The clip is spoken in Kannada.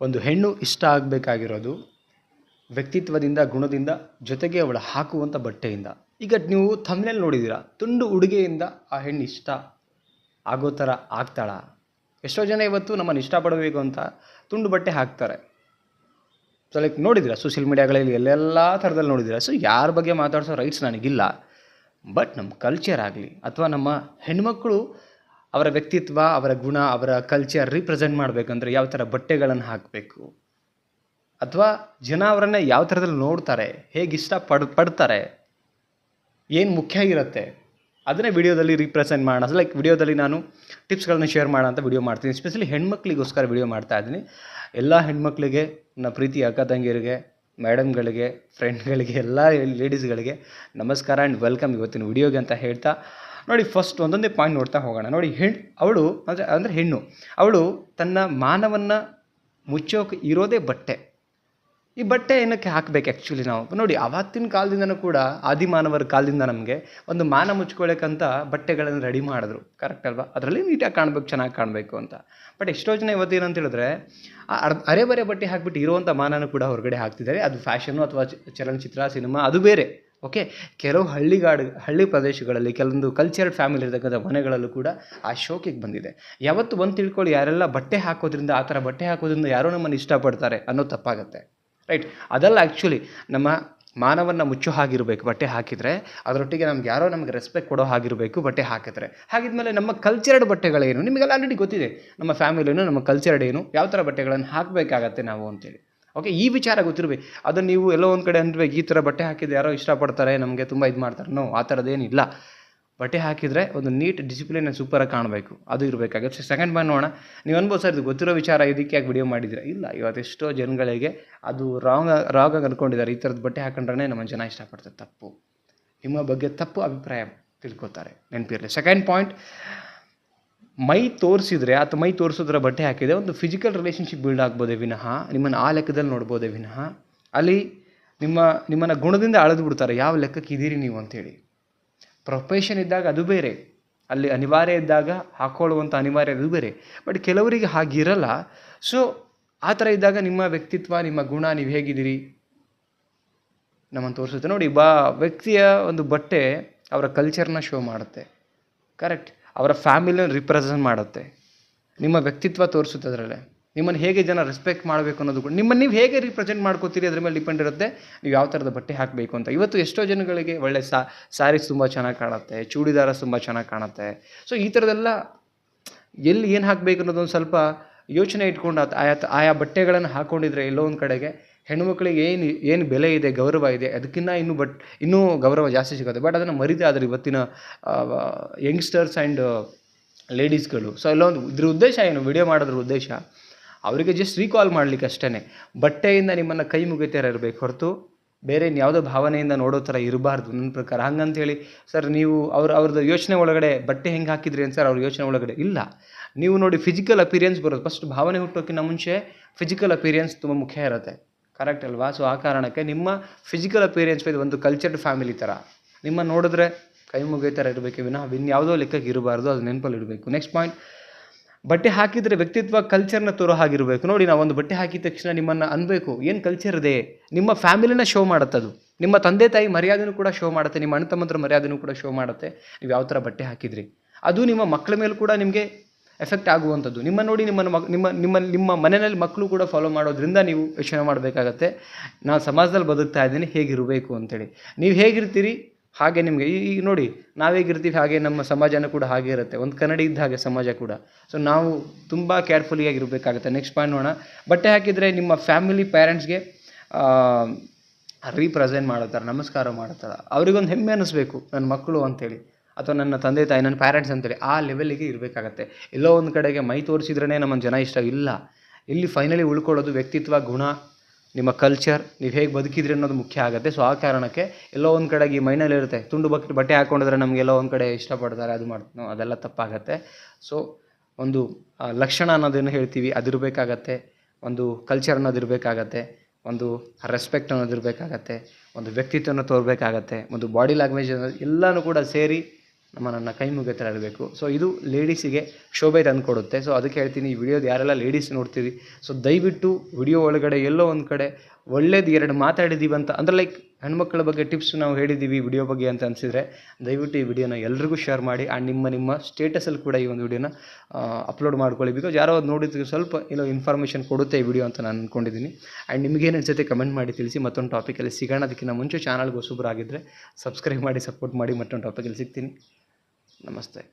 ಒಂದು ಹೆಣ್ಣು ಇಷ್ಟ ಆಗಬೇಕಾಗಿರೋದು ವ್ಯಕ್ತಿತ್ವದಿಂದ, ಗುಣದಿಂದ, ಜೊತೆಗೆ ಅವಳು ಹಾಕುವಂಥ ಬಟ್ಟೆಯಿಂದ. ಈಗ ನೀವು ತಮ್ಮನೇಲಿ ನೋಡಿದ್ದೀರಾ? ತುಂಡು ಉಡುಗೆಯಿಂದ ಆ ಹೆಣ್ಣು ಇಷ್ಟ ಆಗೋ ಥರ ಆಗ್ತಾಳ? ಎಷ್ಟೋ ಜನ ಇವತ್ತು ನಮ್ಮನ್ನು ಇಷ್ಟಪಡಬೇಕು ಅಂತ ತುಂಡು ಬಟ್ಟೆ ಹಾಕ್ತಾರೆ. ಸೊ ಲೈಕ್ ನೋಡಿದ್ದೀರಾ? ಸೋಷಿಯಲ್ ಮೀಡಿಯಾಗಳಲ್ಲಿ ಎಲ್ಲೆಲ್ಲ ಥರದಲ್ಲಿ ನೋಡಿದ್ದೀರಾ? ಸೊ ಯಾರ ಬಗ್ಗೆ ಮಾತಾಡಿಸೋ ರೈಟ್ಸ್ ನನಗಿಲ್ಲ. ಬಟ್ ನಮ್ಮ ಕಲ್ಚರ್ ಆಗಲಿ, ಅಥವಾ ನಮ್ಮ ಹೆಣ್ಮಕ್ಳು ಅವರ ವ್ಯಕ್ತಿತ್ವ, ಅವರ ಗುಣ, ಅವರ ಕಲ್ಚರ್ ರೀಪ್ರೆಸೆಂಟ್ ಮಾಡಬೇಕಂದ್ರೆ ಯಾವ ಥರ ಬಟ್ಟೆಗಳನ್ನು ಹಾಕಬೇಕು? ಅಥವಾ ಜನ ಅವರನ್ನು ಯಾವ ಥರದಲ್ಲಿ ನೋಡ್ತಾರೆ, ಹೇಗೆ ಇಷ್ಟ ಪಡ್, ಪಡ್ತಾರೆ, ಏನು ಮುಖ್ಯ ಇರುತ್ತೆ, ಅದನ್ನೇ ವಿಡಿಯೋದಲ್ಲಿ ರೀಪ್ರೆಸೆಂಟ್ ಮಾಡೋಣ. ಲೈಕ್ ವಿಡಿಯೋದಲ್ಲಿ ನಾನು ಟಿಪ್ಸ್ಗಳನ್ನ ಶೇರ್ ಮಾಡೋಣ ಅಂತ ವಿಡಿಯೋ ಮಾಡ್ತೀನಿ. ಎಸ್ಪೆಷಲಿ ಹೆಣ್ಮಕ್ಳಿಗೋಸ್ಕರ ವಿಡಿಯೋ ಮಾಡ್ತಾ ಇದ್ದೀನಿ. ಎಲ್ಲ ಹೆಣ್ಮಕ್ಳಿಗೆ, ನನ್ನ ಪ್ರೀತಿ ಅಕ್ಕ ತಂಗಿಯರಿಗೆ ಮೇಡಮ್ಗಳಿಗೆ ಫ್ರೆಂಡ್ಗಳಿಗೆ ಎಲ್ಲ ಲೇಡೀಸ್ಗಳಿಗೆ ನಮಸ್ಕಾರ ಆ್ಯಂಡ್ ವೆಲ್ಕಮ್ ಇವತ್ತಿನ ವಿಡಿಯೋಗೆ ಅಂತ ಹೇಳ್ತಾ. ನೋಡಿ ಫಸ್ಟ್ ಒಂದೊಂದೇ ಪಾಯಿಂಟ್ ನೋಡ್ತಾ ಹೋಗೋಣ. ನೋಡಿ ಹೆಣ್ಣು ಅವಳು ಅಂದರೆ ಅಂದರೆ ಹೆಣ್ಣು. ಅವಳು ತನ್ನ ಮಾನವನ್ನು ಮುಚ್ಚೋಕೆ ಇರೋದೇ ಬಟ್ಟೆ. ಈ ಬಟ್ಟೆ ಏನಕ್ಕೆ ಹಾಕಬೇಕು ಆ್ಯಕ್ಚುಲಿ ನಾವು? ನೋಡಿ, ಅವತ್ತಿನ ಕಾಲದಿಂದನೂ ಕೂಡ ಆದಿಮಾನವರ ಕಾಲದಿಂದ ನಮಗೆ ಒಂದು ಮಾನ ಮುಚ್ಕೊಳ್ಳೋಕ್ಕಂತ ಬಟ್ಟೆಗಳನ್ನು ರೆಡಿ ಮಾಡಿದ್ರು. ಕರೆಕ್ಟ್ ಅಲ್ವಾ? ಅದರಲ್ಲಿ ನೀಟಾಗಿ ಕಾಣಬೇಕು, ಚೆನ್ನಾಗಿ ಕಾಣಬೇಕು ಅಂತ. ಬಟ್ ಎಷ್ಟೋ ಜನ ಇವತ್ತು ಏನಂತ ಹೇಳಿದ್ರೆ ಅರ್- ಬರೆ ಬಟ್ಟೆ ಹಾಕ್ಬಿಟ್ಟು ಇರುವಂಥ ಮಾನನೂ ಕೂಡ ಹೊರಗಡೆ ಹಾಕ್ತಿದ್ದಾರೆ. ಅದು ಫ್ಯಾಷನ್ನು ಅಥವಾ ಚಲನಚಿತ್ರ ಸಿನಿಮಾ ಅದು ಬೇರೆ. ಓಕೆ ಕೆಲವು ಹಳ್ಳಿಗಾಡು, ಹಳ್ಳಿ ಪ್ರದೇಶಗಳಲ್ಲಿ, ಕೆಲವೊಂದು ಕಲ್ಚರಲ್ ಫ್ಯಾಮಿಲಿ ಇರತಕ್ಕಂಥ ಮನೆಗಳಲ್ಲೂ ಕೂಡ ಆ ಶೋಕಿಗೆ ಬಂದಿದೆ. ಯಾವತ್ತು ಒಂದು ತಿಳ್ಕೊಳ್ಳಿ, ಯಾರೆಲ್ಲ ಬಟ್ಟೆ ಹಾಕೋದ್ರಿಂದ, ಆ ಥರ ಬಟ್ಟೆ ಹಾಕೋದ್ರಿಂದ ಯಾರೋ ನಮ್ಮನ್ನು ಇಷ್ಟಪಡ್ತಾರೆ ಅನ್ನೋ ತಪ್ಪಾಗುತ್ತೆ. ರೈಟ್ ಅದೆಲ್ಲ ಆ್ಯಕ್ಚುಲಿ ನಮ್ಮ ಮಾನವನ್ನ ಮುಚ್ಚೋ ಹಾಗಿರಬೇಕು, ಬಟ್ಟೆ ಹಾಕಿದರೆ, ಅದರೊಟ್ಟಿಗೆ ನಮ್ಗೆ ಯಾರೋ ನಮಗೆ ರೆಸ್ಪೆಕ್ಟ್ ಕೊಡೋ ಹಾಗಿರಬೇಕು, ಬಟ್ಟೆ ಹಾಕಿದ್ರೆ. ಹಾಗಿದ್ಮೇಲೆ ನಮ್ಮ ಕಲ್ಚರ್ಡ್ ಬಟ್ಟೆಗಳೇನು? ನಿಮಗೆಲ್ಲ ಆಲ್ರೆಡಿ ಗೊತ್ತಿದೆ. ನಮ್ಮ ಫ್ಯಾಮಿಲಿನೂ ನಮ್ಮ ಕಲ್ಚರ್ಡ್ ಏನು, ಯಾವ ಥರ ಬಟ್ಟೆಗಳನ್ನು ಹಾಕಬೇಕಾಗತ್ತೆ ನಾವು ಅಂತೇಳಿ. ಓಕೆ ಈ ವಿಚಾರ ಗೊತ್ತಿರಬೇಕು. ಅದನ್ನು ನೀವು ಎಲ್ಲೋ ಒಂದು ಕಡೆ ಅಂದ್ಬೇಕು, ಈ ಥರ ಬಟ್ಟೆ ಹಾಕಿದ್ರೆ ಯಾರೋ ಇಷ್ಟಪಡ್ತಾರೆ, ನಮಗೆ ತುಂಬ ಇದು ಮಾಡ್ತಾರೆ. ನೋ ಆ ಥರದ್ದೇನಿಲ್ಲ ಬಟ್ಟೆ ಹಾಕಿದರೆ ಒಂದು ನೀಟ್ ಡಿಸಿಪ್ಲಿನ್ ಸೂಪರಾಗಿ ಕಾಣಬೇಕು. ಅದು ಇರಬೇಕಾಗುತ್ತೆ. ಸೆಕೆಂಡ್ ಪಾಯಿಂಟ್ ನೋಡೋಣ. ನೀವು ಅನ್ಬೋದು ಸರ್, ಇದು ಗೊತ್ತಿರೋ ವಿಚಾರ, ಇದಕ್ಕೆ ಯಾಕೆ ವಿಡಿಯೋ ಮಾಡಿದ್ರೆ ಇಲ್ಲ ಇವತ್ತೆಷ್ಟೋ ಜನಗಳಿಗೆ ಅದು ರಾಂಗ್ ರಾಂಗ್ ಆಗಿ ಅನ್ಕೊಂಡಿದ್ದಾರೆ ಈ ಥರದ ಬಟ್ಟೆ ಹಾಕೊಂಡ್ರೆ ನಮ್ಮ ಜನ ಇಷ್ಟಪಡ್ತಾರೆ. ತಪ್ಪು. ನಿಮ್ಮ ಬಗ್ಗೆ ತಪ್ಪು ಅಭಿಪ್ರಾಯ ತಿಳ್ಕೊತಾರೆ ನೆನಪಿರಲಿ. ಸೆಕೆಂಡ್ ಪಾಯಿಂಟ್ ಮೈ ತೋರಿಸಿದ್ರೆ, ಅಥವಾ ಮೈ ತೋರಿಸೋದ್ರ ಬಟ್ಟೆ ಹಾಕಿದೆ ಒಂದು ಫಿಸಿಕಲ್ ರಿಲೇಷನ್ಶಿಪ್ ಬಿಲ್ಡ್ ಆಗ್ಬೋದೇ ವಿನಃ? ನಿಮ್ಮನ್ನು ಆ ಲೆಕ್ಕದಲ್ಲಿ ನೋಡ್ಬೋದೇ ವಿನಃ? ಅಲ್ಲಿ ನಿಮ್ಮ, ನಿಮ್ಮನ್ನು ಗುಣದಿಂದ ಅಳೆದು ಬಿಡ್ತಾರೆ. ಯಾವ ಲೆಕ್ಕಕ್ಕೆ ಇದ್ದೀರಿ ನೀವು ಅಂತೇಳಿ ಪ್ರೊಫೆಷನ್ ಇದ್ದಾಗ ಅದು ಬೇರೆ. ಅಲ್ಲಿ ಅನಿವಾರ್ಯ ಇದ್ದಾಗ ಹಾಕ್ಕೊಳ್ಳುವಂಥ ಅನಿವಾರ್ಯ ಅದು ಬೇರೆ. ಬಟ್ ಕೆಲವರಿಗೆ ಹಾಗಿರಲ್ಲ. ಸೊ ಆ ಥರ ಇದ್ದಾಗ ನಿಮ್ಮ ವ್ಯಕ್ತಿತ್ವ, ನಿಮ್ಮ ಗುಣ, ನೀವು ಹೇಗಿದ್ದೀರಿ? ನಮ್ಮನ್ನು ತೋರಿಸುತ್ತೆ. ನೋಡಿ, ಬಾ, ವ್ಯಕ್ತಿಯ ಒಂದು ಬಟ್ಟೆ ಅವರ ಕಲ್ಚರ್ನ ಶೋ ಮಾಡುತ್ತೆ. ಕರೆಕ್ಟ್ ಅವರ ಫ್ಯಾಮಿಲಿನ ರಿಪ್ರೆಸೆಂಟ್ ಮಾಡುತ್ತೆ. ನಿಮ್ಮ ವ್ಯಕ್ತಿತ್ವ ತೋರಿಸುತ್ತೆ ಅದರಲ್ಲೇ. ನಿಮ್ಮನ್ನು ಹೇಗೆ ಜನ ರೆಸ್ಪೆಕ್ಟ್ ಮಾಡಬೇಕು ಅನ್ನೋದು ಕೂಡ ನಿಮ್ಮನ್ನು ನೀವು ಹೇಗೆ ರಿಪ್ರೆಸೆಂಟ್ ಮಾಡ್ಕೋತೀರಿ ಅದ್ರ ಮೇಲೆ ಡಿಪೆಂಡ್ ಇರುತ್ತೆ. ನೀವು ಯಾವ ಥರದ ಬಟ್ಟೆ ಹಾಕಬೇಕು ಅಂತ. ಇವತ್ತು ಎಷ್ಟೋ ಜನಗಳಿಗೆ ಒಳ್ಳೆ ಸ್ಯಾರೀಸ್ ತುಂಬ ಚೆನ್ನಾಗಿ ಕಾಣುತ್ತೆ, ಚೂಡಿದಾರ ತುಂಬ ಚೆನ್ನಾಗಿ ಕಾಣುತ್ತೆ. ಸೊ ಈ ಥರದೆಲ್ಲ ಎಲ್ಲಿ ಏನು ಹಾಕಬೇಕು ಅನ್ನೋದೊಂದು ಸ್ವಲ್ಪ ಯೋಚನೆ ಇಟ್ಕೊಂಡು ಆಯಾ ಆಯಾ ಬಟ್ಟೆಗಳನ್ನು ಹಾಕ್ಕೊಂಡಿದ್ರೆ ಎಲ್ಲೋ ಒಂದು ಕಡೆಗೆ ಹೆಣ್ಮಕ್ಳಿಗೆ ಏನು ಏನು ಬೆಲೆ ಇದೆ, ಗೌರವ ಇದೆ ಅದಕ್ಕಿಂತ ಇನ್ನೂ ಬಟ್ ಇನ್ನೂ ಗೌರವ ಜಾಸ್ತಿ ಸಿಗುತ್ತೆ. ಬಟ್ ಅದನ್ನು ಮರಿತಾ ಆದರೆ ಇವತ್ತಿನ ಯಂಗ್ಸ್ಟರ್ಸ್ ಆ್ಯಂಡ್ ಲೇಡೀಸ್ಗಳು ಸೊ ಎಲ್ಲೊಂದು ಇದ್ರ ಉದ್ದೇಶ ಏನು? ವಿಡಿಯೋ ಮಾಡೋದ್ರ ಉದ್ದೇಶ? ಅವರಿಗೆ ಜಸ್ಟ್ ರೀಕಾಲ್ ಮಾಡಲಿಕ್ಕೆ ಅಷ್ಟೇ ಬಟ್ಟೆಯಿಂದ ನಿಮ್ಮನ್ನು ಕೈ ಮುಗಿತಾರೆ ಇರಬೇಕು. ಹೊರತು ಬೇರೆ ಯಾವುದೋ ಭಾವನೆಯಿಂದ ನೋಡೋ ಥರ ಇರಬಾರ್ದು ನನ್ನ ಪ್ರಕಾರ. ಹಂಗಂತೇಳಿ ಸರ್ ನೀವು ಅವ್ರ, ಅವ್ರದ್ದು ಯೋಚನೆ ಒಳಗಡೆ ಬಟ್ಟೆ ಹೆಂಗೆ ಹಾಕಿದ್ರಿ ಅಂತ ಸರ್ ಅವ್ರ ಯೋಚನೆ ಒಳಗಡೆ ಇಲ್ಲ. ನೀವು ನೋಡಿ ಫಿಸಿಕಲ್ ಅಪಿರಿಯನ್ಸ್ ಬರೋದು. ಫಸ್ಟ್ ಭಾವನೆ ಹುಟ್ಟೋಕ್ಕಿಂತ ಮುಂಚೆ ಫಿಸಿಕಲ್ ಅಪಿರಿಯನ್ಸ್ ತುಂಬ ಮುಖ್ಯ ಇರುತ್ತೆ. ಕರೆಕ್ಟ್ ಅಲ್ವಾ? ಸೊ ಆ ಕಾರಣಕ್ಕೆ ನಿಮ್ಮ ಫಿಸಿಕಲ್ ಅಪಿರಿಯನ್ಸ್ ಇದು ಒಂದು ಕಲ್ಚರ್ಡ್ ಫ್ಯಾಮಿಲಿ ಥರ ನಿಮ್ಮ ನೋಡಿದ್ರೆ ಕೈ ಮುಗಿಯೋ ಥರ ಇರಬೇಕು. ವಿನಃ ಇನ್ಯಾವುದೋ ಲೆಕ್ಕಕ್ಕೆ ಇರಬಾರ್ದು. ಅದು ನೆನಪಲ್ಲಿ ಇಡಬೇಕು. ನೆಕ್ಸ್ಟ್ ಪಾಯಿಂಟ್ ಬಟ್ಟೆ ಹಾಕಿದರೆ ವ್ಯಕ್ತಿತ್ವ ಕಲ್ಚರ್ನ ತೋರೋ ಹಾಗಿರಬೇಕು. ನೋಡಿ ನಾವು ಒಂದು ಬಟ್ಟೆ ಹಾಕಿದ ತಕ್ಷಣ ನಿಮ್ಮನ್ನು ಅನ್ಬೇಕು, ಏನು ಕಲ್ಚರ್ ಇದೆ? ನಿಮ್ಮ ಫ್ಯಾಮಿಲಿನ ಶೋ ಮಾಡುತ್ತೆ ಅದು ನಿಮ್ಮ ತಂದೆ ತಾಯಿ ಮರ್ಯಾದೆನೂ ಕೂಡ ಶೋ ಮಾಡುತ್ತೆ, ನಿಮ್ಮ ಅಣ್ಣ ತಮ್ಮಂದ್ರ ಮರ್ಯಾದೆನೂ ಕೂಡ ಶೋ ಮಾಡುತ್ತೆ. ನೀವು ಯಾವ ಥರ ಬಟ್ಟೆ ಹಾಕಿದ್ರಿ? ಅದು ನಿಮ್ಮ ಮಕ್ಕಳ ಮೇಲೂ ಕೂಡ ನಿಮಗೆ ಎಫೆಕ್ಟ್ ಆಗುವಂಥದ್ದು. ನಿಮ್ಮ ನೋಡಿ ನಿಮ್ಮ ನಿಮ್ಮ ನಿಮ್ಮ ನಿಮ್ಮ ಮನೆಯಲ್ಲಿ ಮಕ್ಕಳು ಕೂಡ ಫಾಲೋ ಮಾಡೋದ್ರಿಂದ ನೀವು ಯೋಚನೆ ಮಾಡಬೇಕಾಗತ್ತೆ. ನಾನು ಸಮಾಜದಲ್ಲಿ ಬದುಕ್ತಾ ಇದ್ದೀನಿ, ಹೇಗಿರಬೇಕು ಅಂತೇಳಿ. ನೀವು ಹೇಗಿರ್ತೀರಿ? ಹಾಗೆ ನಿಮಗೆ ಈಗ ನೋಡಿ ನಾವೇಗಿರ್ತೀವಿ ಹಾಗೆ ನಮ್ಮ ಸಮಾಜನೂ ಕೂಡ ಹಾಗೆ ಇರುತ್ತೆ. ಒಂದು ಕನ್ನಡಿ ಇದ್ದ ಹಾಗೆ ಸಮಾಜ ಕೂಡ. ಸೊ ನಾವು ತುಂಬ ಕೇರ್ಫುಲ್ಲಿಯಾಗಿರಬೇಕಾಗುತ್ತೆ ನೆಕ್ಸ್ಟ್ ಪಾಯಿಂಟ್ ನೋಡೋಣ. ಬಟ್ಟೆ ಹಾಕಿದರೆ ನಿಮ್ಮ ಫ್ಯಾಮಿಲಿ ಪೇರೆಂಟ್ಸ್ಗೆ ರೀಪ್ರೆಸೆಂಟ್ ಮಾಡುತ್ತಾರೆ, ನಮಸ್ಕಾರ ಮಾಡುತ್ತಾರೆ. ಅವರಿಗೊಂದು ಹೆಮ್ಮೆ ಅನ್ನಿಸ್ಬೇಕು ನನ್ನ ಮಕ್ಕಳು ಅಂತೇಳಿ. ಅಥವಾ ನನ್ನ ತಂದೆ, ತಾಯಿ, ನನ್ನ ಪ್ಯಾರೆಂಟ್ಸ್ ಅಂತೇಳಿ. ಆ ಲೆವೆಲಿಗೆ ಇರಬೇಕಾಗತ್ತೆ. ಎಲ್ಲೋ ಒಂದು ಕಡೆಗೆ ಮೈ ತೋರಿಸಿದ್ರೇ ನಮ್ಮ ಜನ ಇಷ್ಟ ಇಲ್ಲ. ಇಲ್ಲಿ ಫೈನಲಿ ಉಳ್ಕೊಳ್ಳೋದು ವ್ಯಕ್ತಿತ್ವ, ಗುಣ. ನಿಮ್ಮ ಕಲ್ಚರ್ ನೀವು ಹೇಗೆ ಬದುಕಿದ್ರಿ ಅನ್ನೋದು ಮುಖ್ಯ ಆಗುತ್ತೆ. ಸೊ ಆ ಕಾರಣಕ್ಕೆ ಎಲ್ಲೋ ಒಂದು ಕಡೆಗೆ ಈ ಮೈನಲ್ಲಿ ಇರುತ್ತೆ, ತುಂಡು ಬಕ್ ಬಟ್ಟೆ ಹಾಕ್ಕೊಂಡಿದ್ರೆ ನಮಗೆಲ್ಲೋ ಒಂದು ಕಡೆ ಇಷ್ಟಪಡ್ತಾರೆ, ಅದು ಮಾಡ್ತಾರೆ ಅದೆಲ್ಲ ತಪ್ಪಾಗತ್ತೆ. ಸೊ ಒಂದು ಲಕ್ಷಣ ಅನ್ನೋದೇನು ಹೇಳ್ತೀವಿ ಅದಿರಬೇಕಾಗತ್ತೆ ಒಂದು ಕಲ್ಚರ್ ಅನ್ನೋದಿರಬೇಕಾಗತ್ತೆ ಒಂದು ರೆಸ್ಪೆಕ್ಟ್ ಅನ್ನೋದಿರಬೇಕಾಗತ್ತೆ ಒಂದು ವ್ಯಕ್ತಿತ್ವನ ತೋರಬೇಕಾಗತ್ತೆ. ಒಂದು ಬಾಡಿ ಲ್ಯಾಂಗ್ವೇಜ್ ಅನ್ನೋದು ಎಲ್ಲನೂ ಕೂಡ ಸೇರಿ ನಮ್ಮ ನನ್ನ ಕೈ ಮುಗಿತರ ಇರಬೇಕು. ಸೊ ಇದು ಲೇಡೀಸಿಗೆ ಶೋಭೆ ತಂದುಕೊಡುತ್ತೆ. ಸೊ ಅದಕ್ಕೆ ಹೇಳ್ತೀನಿ, ಈ ವಿಡಿಯೋದು ಯಾರೆಲ್ಲ ಲೇಡೀಸ್ ನೋಡ್ತೀರಿ ಸೊ ದಯವಿಟ್ಟು ವಿಡಿಯೋ ಒಳಗಡೆ ಎಲ್ಲೋ ಒಂದು ಕಡೆ ಒಳ್ಳೇದು ಎರಡು ಮಾತಾಡಿದ್ದೀವಿ ಅಂತ, ಅಂದರೆ ಲೈಕ್ ಹೆಣ್ಮಕ್ಳ ಬಗ್ಗೆ ಟಿಪ್ಸ್ ನಾವು ಹೇಳಿದ್ದೀವಿ ವಿಡಿಯೋ ಬಗ್ಗೆ ಅಂತ ಅನಿಸಿದರೆ, ದಯವಿಟ್ಟು ಈ ವಿಡಿಯೋನ ಎಲ್ರಿಗೂ ಶೇರ್ ಮಾಡಿ ಆ್ಯಂಡ್ ನಿಮ್ಮ ನಿಮ್ಮ ಸ್ಟೇಟಸಲ್ಲಿ ಕೂಡ ಈ ಒಂದು ವಿಡಿಯೋನ ಅಪ್ಲೋಡ್ ಮಾಡ್ಕೊಳ್ಳಿ. ಬಿಕಾಸ್ ಯಾರೋ ಅದು ನೋಡಿದ್ರೆ ಸ್ವಲ್ಪ ಏನೋ ಇನ್ಫಾರ್ಮೇಷನ್ ಕೊಡುತ್ತೆ ಈ ವಿಡಿಯೋ ಅಂತ ನಾನು ಅಂದ್ಕೊಂಡಿದ್ದೀನಿ ಆ್ಯಂಡ್ ನಿಮಗೇನು ಅನ್ಸುತ್ತೆ ಕಮೆಂಟ್ ಮಾಡಿ ತಿಳಿಸಿ, ಮತ್ತೊಂದು ಟಾಪಿಕಲ್ಲಿ ಸಿಗೋಣ. ಅದಕ್ಕಿಂತ ಮುಂಚೆ ಚಾನಲ್ಗೆ ಹೊಸಬ್ರಾಗಿದ್ದರೆ ಸಬ್ಸ್ಕ್ರೈಬ್ ಮಾಡಿ ಸಪೋರ್ಟ್ ಮಾಡಿ, ಮತ್ತೊಂದು ಟಾಪಿಕಲ್ಲಿ ಸಿಗ್ತೀನಿ. ನಮಸ್ತೆ.